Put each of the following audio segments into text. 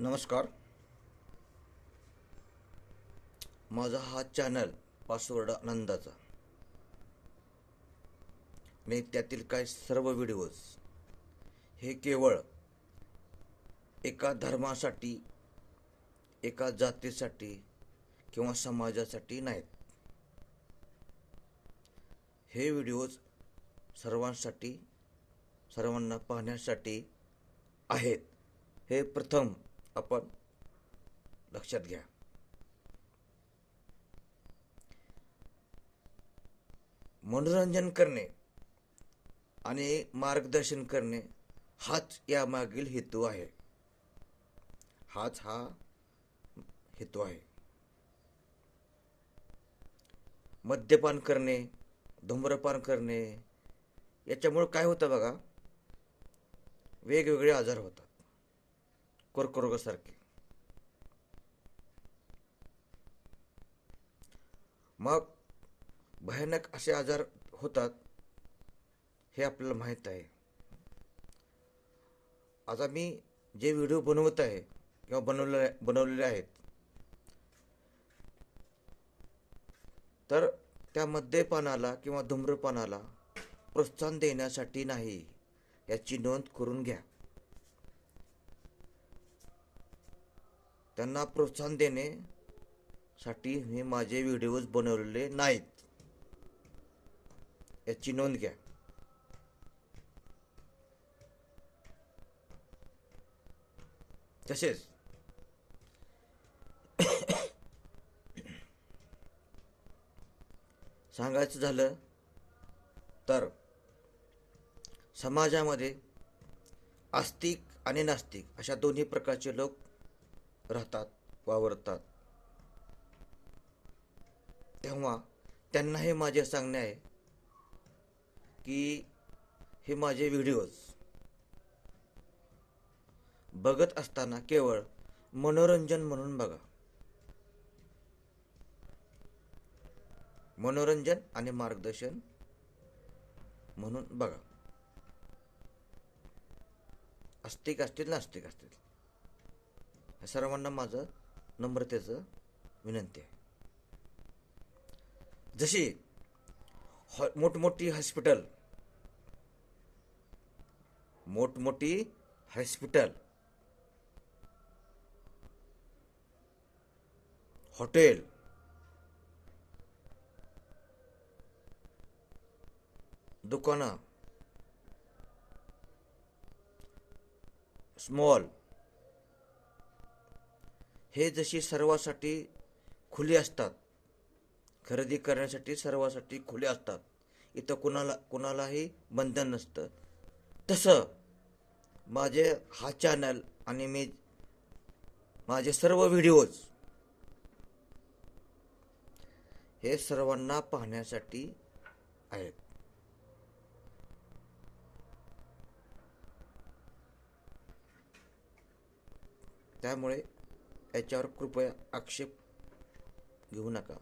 नमस्कार. माझा हा चॅनल पासवर्ड आनंदाचा. मी त्यातील काय सर्व व्हिडिओज हे केवळ एका धर्मासाठी एका जातीसाठी किंवा समाजासाठी नाहीत. हे व्हिडिओज सर्वांसाठी सर्वांना पाहण्यासाठी आहेत. हे प्रथम आपण लक्षात घ्या. मनोरंजन करणे आणि मार्गदर्शन करणे हाच यामागील हेतू आहे. हाच हा हेतू आहे. मद्यपान करणे धूम्रपान करणे याच्यामुळं काय होतं बघा? वेगवेगळे आजार होतात. कर्करोगासारखे मग भयानक असे आजार होतात हे आपल्याला माहीत आहे. आता मी जे व्हिडिओ बनवत आहे किंवा बनवले बनवलेले आहेत तर त्या मद्यपानाला किंवा धूम्रपानाला प्रोत्साहन देण्यासाठी नाही याची नोंद करून घ्या. त्यांना प्रोत्साहन देणे साठी मी माझे व्हिडिओज बनवलेले नाहीत. याची नोंद घ्या. तसेच सांगायचं झालं तर समाजामध्ये आस्तिक आणि नास्तिक अशा दोन्ही प्रकारचे लोक राहतात वावरतात. तेव्हा त्यांना हे माझे सांगणे आहे की हे माझे व्हिडिओज बघत असताना केवळ मनोरंजन म्हणून बघा. मनोरंजन आणि मार्गदर्शन म्हणून बघा. आस्तिक असतील नास्तिक असतील. सर्वांना माझं नम्रतेचं विनंती आहे. जशी हॉ मोठमोठी हॉस्पिटल मोठमोठी हॉस्पिटल हॉटेल दुकानं स्मॉल हे जशी सर्वासाठी खुली असतात खरेदी करण्यासाठी सर्वासाठी खुले असतात इथं कुणाला कुणालाही बंधन नसतं. तसं माझे हा चॅनल आणि मी माझे सर्व व्हिडिओज हे सर्वांना पाहण्यासाठी आहेत. त्यामुळे याच्यावर कृपया आक्षेप घेऊ नका.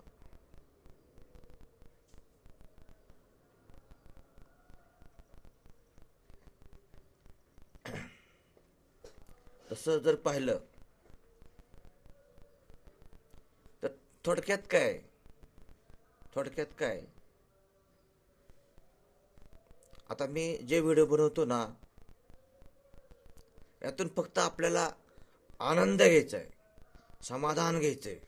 तसं जर पाहिलं तर थोडक्यात काय? थोडक्यात काय? आता मी जे व्हिडिओ बनवतो ना यातून फक्त आपल्याला आनंद घ्यायचा आहे. समाधान घ्यायचे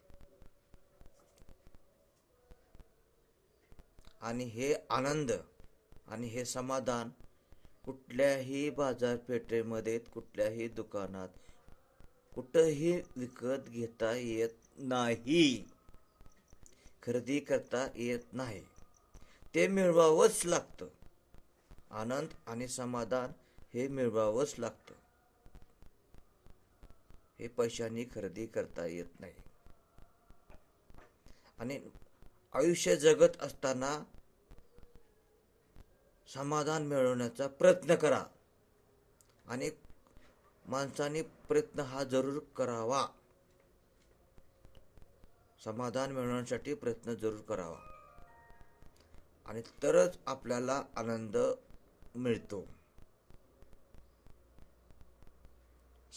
आणि हे आनंद आणि हे समाधान कुठल्याही बाजारपेठेमध्ये कुठल्याही दुकानात कुठंही विकत घेता येत नाही. खरेदी करता येत नाही. ते मिळवावंच लागतं. आनंद आणि समाधान हे मिळवावंच लागतं. हे पैशांनी खरेदी करता येत नाही. आणि आयुष्य जगत असताना समाधान मिळवण्याचा प्रयत्न करा. आणि माणसाने प्रयत्न हा जरूर करावा. समाधान मिळवण्यासाठी प्रयत्न जरूर करावा. आणि तरच आपल्याला आनंद मिळतो.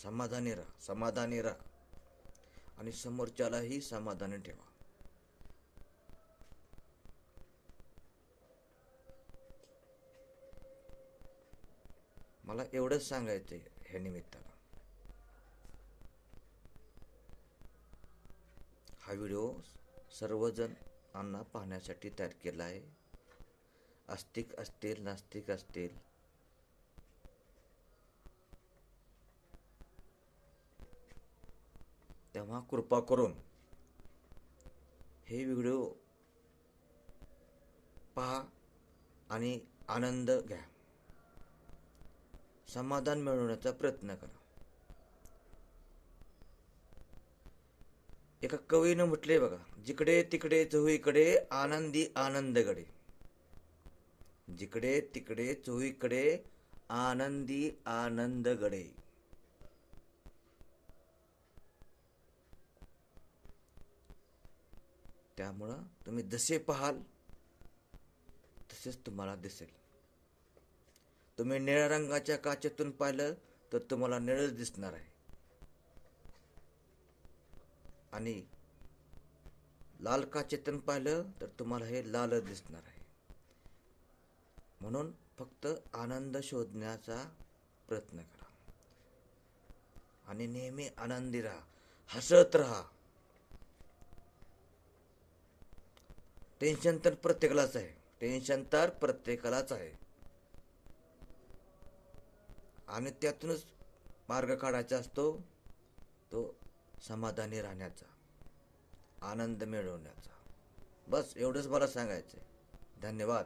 समाधानी राहा समाधानी राहा. आणि समोरच्यालाही समाधानी ठेवा. मला एवढंच सांगायचं आहे ह्या निमित्तानं. हा व्हिडिओ सर्वजणांना पाहण्यासाठी तयार केला आहे आस्तिक असतील नास्तिक असतील तेव्हा कृपा करून हे व्हिडिओ पहा आणि आनंद घ्या. समाधान मिळवण्याचा प्रयत्न करा. एका कवीनं म्हटले बघा जिकडे तिकडे चोहीकडे आनंदी आनंदगडे. जिकडे तिकडे चोहीकडे आनंदी आनंदगडे. त्यामुळं तुम्ही जसे पाहाल तसेच तुम्हाला दिसेल. तुम्ही निळ्या रंगाच्या काचेतून पाहिलं तर तुम्हाला निळच दिसणार आहे. आणि लाल काचेतून पाहिलं तर तुम्हाला हे लालच दिसणार आहे. म्हणून फक्त आनंद शोधण्याचा प्रयत्न करा. आणि नेहमी आनंदी राहा हसत राहा. टेन्शन तर प्रत्येकालाच आहे. टेन्शन तर प्रत्येकालाच आहे. आणि त्यातूनच मार्ग काढायचा असतो तो समाधानी राहण्याचा आनंद मिळवण्याचा. बस एवढंच मला सांगायचं आहे धन्यवाद.